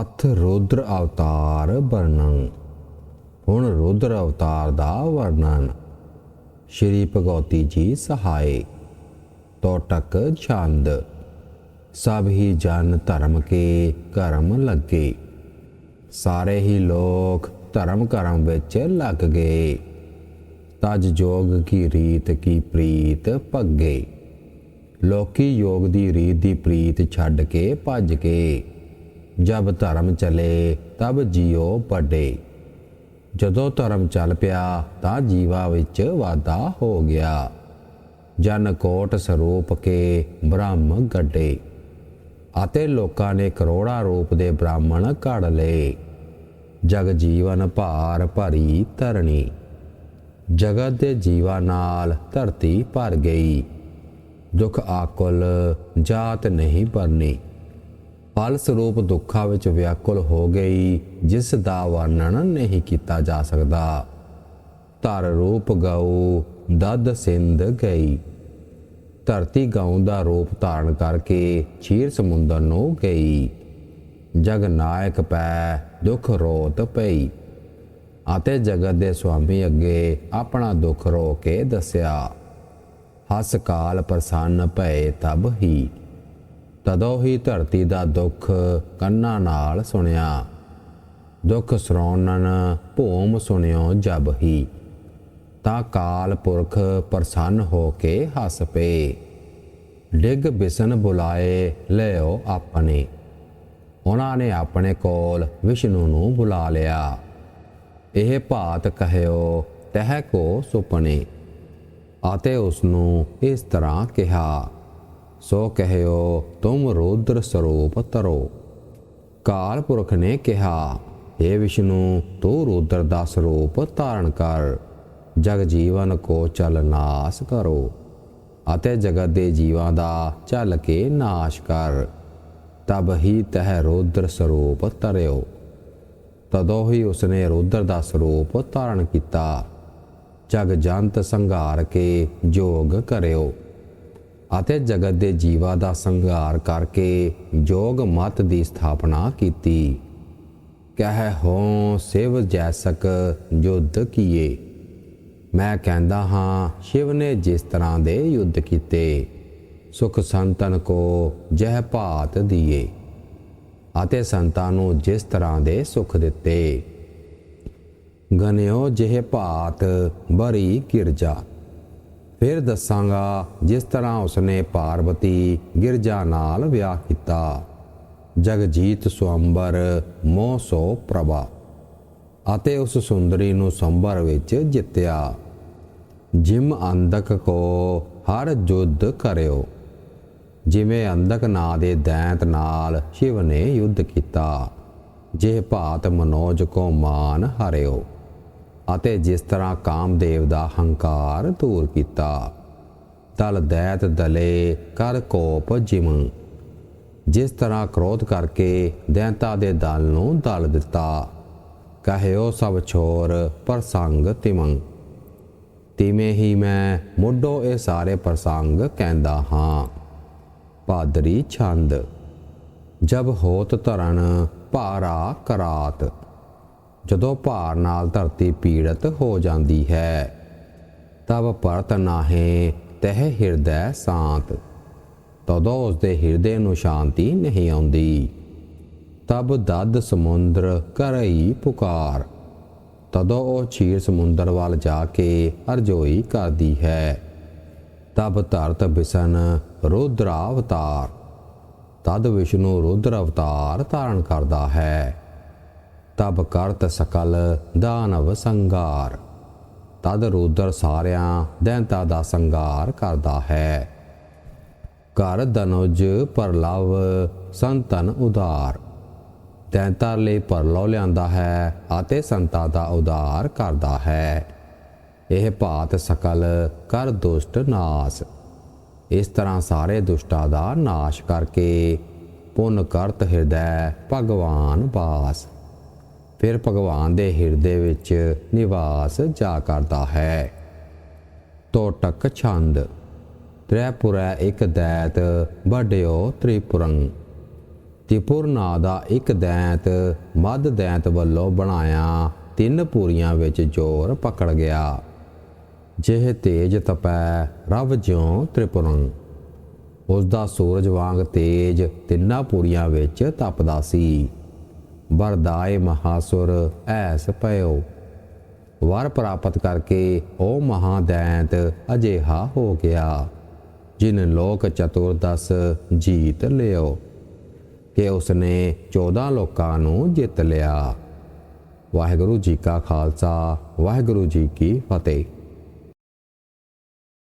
ਅਥ ਰੁਦਰ ਅਵਤਾਰ ਵਰਣਨ। ਹੁਣ ਰੁਦਰ ਅਵਤਾਰ ਦਾ ਵਰਣਨ। ਸ਼੍ਰੀ ਭਗਵਤੀ ਜੀ ਸਹਾਇ ਤੋਟਕ ਛੰਦ। ਸਭ ਹੀ ਜਨ ਧਰਮ ਕੇ ਕਰਮ ਲੱਗੇ। ਸਾਰੇ ਹੀ ਲੋਕ ਧਰਮ ਕਰਮ ਵਿੱਚ ਲੱਗ ਗਏ। ਤਜ ਜੋਗ ਕੀ ਰੀਤ ਕੀ ਪ੍ਰੀਤ ਭੱਗੇ। ਲੋਕੀ ਯੋਗ ਦੀ ਰੀਤ ਦੀ ਪ੍ਰੀਤ ਛੱਡ ਕੇ ਭੱਜ ਕੇ ਜਬ ਧਰਮ ਚਲੇ, ਤਬ ਜੀਓ ਵੱਡੇ ਜਦੋਂ ਧਰਮ ਚੱਲ ਪਿਆ, ਤਾਂ ਜੀਵਾ ਵਿੱਚ ਵਾਧਾ ਹੋ ਗਿਆ। ਜਨ ਕੋਟ ਸਰੂਪ ਕੇ ਬ੍ਰਹਮ ਗੱਡੇ। ਅਤੇ ਲੋਕਾਂ ਨੇ ਕਰੋੜਾ ਰੂਪ ਦੇ ਬ੍ਰਾਹਮਣ ਘੜ ਲਏ। ਜਗ ਜੀਵਨ ਭਾਰ ਭਰੀ ਧਰਣੀ। ਜਗਤ ਦੇ ਜੀਵਾਂ ਨਾਲ ਧਰਤੀ ਭਰ ਗਈ। ਦੁੱਖ ਆਕੁਲ ਜਾਤ ਨਹੀਂ ਪਰਨੀ। ਫਲ ਸਰੂਪ ਦੁੱਖਾਂ ਵਿੱਚ ਵਿਆਕੁਲ ਹੋ ਗਈ, ਜਿਸ ਦਾ ਵਰਣਨ ਨਹੀਂ ਕੀਤਾ ਜਾ ਸਕਦਾ। ਧਰ ਰੂਪ ਗਉ ਦਦ ਸਿੰਧ ਗਈ। ਧਰਤੀ ਗਾਉਂ ਦਾ ਰੂਪ ਧਾਰਨ ਕਰਕੇ ਛੀਰ ਸਮੁੰਦਰ ਨੂੰ ਗਈ। ਜਗ ਨਾਇਕ ਪੈ, ਦੁੱਖ ਰੋਤ ਪਈ। ਅਤੇ ਜਗਤ ਦੇ ਸੁਆਮੀ ਅੱਗੇ ਆਪਣਾ ਦੁੱਖ ਰੋ ਕੇ ਦੱਸਿਆ ਹਸ ਕਾਲ ਪ੍ਰਸੰਨ ਭਏ ਤਬ ਹੀ। ਤਦੋਂ ਹੀ ਧਰਤੀ ਦਾ ਦੁੱਖ ਕੰਨਾਂ ਨਾਲ ਸੁਣਿਆ। ਦੁੱਖ ਸਰੋਣਨ ਭੂਮ ਸੁਣਿਓ ਜਬ ਹੀ। ਤਾਂ ਕਾਲ ਪੁਰਖ ਪ੍ਰਸੰਨ ਹੋ ਕੇ ਹੱਸ ਪਏ। ਡਿਗ ਬਿਸਨ ਬੁਲਾਏ, ਲਿਓ ਆਪਣੇ। ਉਹਨਾਂ ਨੇ ਆਪਣੇ ਕੋਲ ਵਿਸ਼ਨੂੰ ਨੂੰ ਬੁਲਾ ਲਿਆ। ਇਹ ਭਾਤ ਕਹਿਓ, ਤਹਿ ਕੋ ਸੁਪਨੇ। ਆਤੇ ਉਸ ਨੂੰ ਇਸ ਤਰ੍ਹਾਂ ਕਿਹਾ ਸੋ ਕਹਿਓ, ਤੁਮ ਰੁਦਰ ਸਰੂਪ ਤਰੋ ਕਾਲ ਪੁਰਖ ਨੇ ਕਿਹਾ हे ਵਿਸ਼ਨੂੰ, ਤੂੰ ਰੁਦਰ ਦਾ ਸਰੂਪ ਧਾਰਨ ਕਰ। ਜਗ ਜੀਵਨ ਕੋ ਚਲ ਨਾਸ ਕਰੋ ਅਤੇ ਜਗਤ ਦੇ ਜੀਵਾਂ ਦਾ ਚੱਲ ਕੇ ਨਾਸ਼ ਕਰ। ਤਬ ਹੀ ਤਹ ਰੁਦਰ ਸਰੂਪ ਤਰਿਓ ਤਦੋਂ ਹੀ ਉਸਨੇ ਰੁਦਰ ਦਾ ਸਰੂਪ ਧਾਰਨ ਕੀਤਾ। ਜਗ ਜੰਤ ਸੰਘਾਰ ਕੇ ਜੋਗ ਕਰਿਓ। ਅਤੇ ਜਗਤ ਦੇ ਜੀਵਾ ਦਾ ਸੰਘਾਰ ਕਰਕੇ ਯੋਗ ਮਤ ਦੀ ਸਥਾਪਨਾ ਕੀਤੀ। ਕਹਿ ਹੋ ਸਿਵ ਜੈਸਕ ਯੁੱਧ ਕੀਏ। ਮੈਂ ਕਹਿੰਦਾ ਹਾਂ, ਸ਼ਿਵ ਨੇ ਜਿਸ ਤਰ੍ਹਾਂ ਦੇ ਯੁੱਧ ਕੀਤੇ, ਸੁਖ ਸੰਤਨ ਕੋ ਜਹ ਭਾਤ ਦੀਏ, ਅਤੇ ਸੰਤਾਂ ਨੂੰ ਜਿਸ ਤਰ੍ਹਾਂ ਦੇ ਸੁਖ ਦਿੱਤੇ। ਗਨਿਓ ਜਿਹ ਭਾਤ, ਬਰੀ ਗਿਰਜਾ ਫਿਰ ਦੱਸਾਂਗਾ ਜਿਸ ਤਰ੍ਹਾਂ ਉਸਨੇ ਪਾਰਵਤੀ ਗਿਰਜਾ ਨਾਲ ਵਿਆਹ ਕੀਤਾ। ਜਗਜੀਤ ਸੁਅੰਬਰ ਮੋਹ ਸੋ ਪ੍ਰਭਾ ਅਤੇ ਉਸ ਸੁੰਦਰੀ ਨੂੰ ਸੰਭਰ ਵਿੱਚ ਜਿੱਤਿਆ। ਜਿਮ ਅੰਧਕ ਕੋ ਹਰ ਜੁੱਧ ਕਰਿਓ। ਜਿਵੇਂ ਅੰਧਕ ਨਾਂ ਦੇ ਦੈਂਤ ਨਾਲ ਸ਼ਿਵ ਨੇ ਯੁੱਧ ਕੀਤਾ। ਜਿਹ ਭਾਤ ਮਨੋਜ ਕੋ ਮਾਨ ਹਰਿਓ। ਅਤੇ ਜਿਸ ਤਰ੍ਹਾਂ ਕਾਮਦੇਵ ਦਾ ਹੰਕਾਰ ਦੂਰ ਕੀਤਾ, ਤਲ ਦੈਤ ਦਲੇ ਕਰ ਕੋਪ ਜਿਮ। ਜਿਸ ਤਰ੍ਹਾਂ ਕ੍ਰੋਧ ਕਰਕੇ ਦੈਂਤਾ ਦੇ ਦਲ ਨੂੰ ਦਲ ਦਿੱਤਾ, ਕਹਿਓ ਸਭ ਛੋਰ ਪ੍ਰਸੰਗ ਤਿਮੰ। ਤਿਵੇਂ ਹੀ ਮੈਂ ਮੁੱਢੋ ਇਹ ਸਾਰੇ ਪ੍ਰਸੰਗ ਕਹਿੰਦਾ ਹਾਂ, ਪਾਦਰੀ ਛੰਦ। ਜਬ ਹੋਤ ਧਰਨ ਭਾਰਾ ਕਰਾਤ। ਜਦੋਂ ਭਾਰ ਨਾਲ ਧਰਤੀ ਪੀੜਤ ਹੋ ਜਾਂਦੀ ਹੈ, ਤਬ ਪਰਤ ਨਾਹੇ ਤਹਿ ਹਿਰਦੈ ਸ਼ਾਂਤ। ਤਦੋਂ ਉਸਦੇ ਹਿਰਦੇ ਨੂੰ ਸ਼ਾਂਤੀ ਨਹੀਂ ਆਉਂਦੀ। ਤਬ ਦਦ ਸਮੁੰਦਰ ਕਰਈ ਪੁਕਾਰ। ਤਦੋਂ ਉਹ ਛੀਰ ਸਮੁੰਦਰ ਵੱਲ ਜਾ ਕੇ ਅਰਜ਼ੋਈ ਕਰਦੀ ਹੈ। ਤਬ ਧਰਤ ਬਿਸਨ ਰੁਦਰ ਅਵਤਾਰ। ਤਦ ਵਿਸ਼ਨੂੰ ਰੁਦਰ ਅਵਤਾਰ ਧਾਰਨ ਕਰਦਾ ਹੈ। ਤਬ ਕਰਤ ਸਕਲ ਦਾਨਵ ਸੰਗਾਰ। ਤਦ ਰੁਦਰ ਸਾਰਿਆਂ ਦੈਂਤਾ ਦਾ ਸੰਗਾਰ ਕਰਦਾ ਹੈ। ਕਰ ਦਨੁਜ ਪਰਲਵ ਸੰਤਨ ਉਦਾਰ ਦੈਂਤਾ ਲਈ ਪਰਲੋ ਲਿਆਂਦਾ ਹੈ ਅਤੇ ਸੰਤਾ ਦਾ ਉਦਾਰ ਕਰਦਾ ਹੈ। ਇਹ ਭਾਤ ਸਕਲ ਕਰ ਦੁਸ਼ਟ ਨਾਸ। ਇਸ ਤਰ੍ਹਾਂ ਸਾਰੇ ਦੁਸ਼ਟਾਂ ਦਾ ਨਾਸ਼ ਕਰਕੇ ਪੁੰਨ ਕਰਤ ਹਿਰਦੈ ਭਗਵਾਨ ਬਾਸ। ਫਿਰ ਭਗਵਾਨ ਦੇ ਹਿਰਦੇ ਵਿੱਚ ਨਿਵਾਸ ਜਾ ਕਰਦਾ ਹੈ। ਤੋਟਕ ਛੰਦ। ਤ੍ਰੈਪੁਰੈ ਇਕ ਦੈਤ, ਵੱਡਿਓ ਤ੍ਰਿਪੁਰੰ। ਤ੍ਰਿਪੁਰ ਨਾਂ ਦਾ ਇੱਕ ਦੈਂਤ, ਮੱਧ ਦੈਂਤ ਵੱਲੋਂ ਬਣਾਇਆ ਤਿੰਨ ਪੂਰੀਆਂ ਵਿੱਚ ਜੋਰ ਪਕੜ ਗਿਆ। ਜਿਹ ਤੇਜ ਤਪੈ, ਰਵ ਜਿਉ ਤ੍ਰਿਪੁਰੰ। ਉਸ ਦਾ ਸੂਰਜ ਵਾਂਗ ਤੇਜ ਤਿੰਨਾਂ ਪੂਰੀਆਂ ਵਿੱਚ ਤਪਦਾ ਸੀ। ਵਰਦਾਏ ਮਹਾਸੁਰ, ਐਸ ਪਇਓ। ਵਰ ਪ੍ਰਾਪਤ ਕਰਕੇ ਉਹ ਮਹਾਦੈਂਤ ਅਜੇਹਾ ਹੋ ਗਿਆ, ਜਿਨ ਲੋਕ ਚਤੁਰਦਸ ਜੀਤ ਲਿਓ, ਕਿ ਉਸਨੇ 14 ਲੋਕਾਂ ਨੂੰ ਜਿੱਤ ਲਿਆ। ਵਾਹਿਗੁਰੂ ਜੀ ਕਾ ਖਾਲਸਾ, ਵਾਹਿਗੁਰੂ ਜੀ ਕੀ ਫਤਿਹ।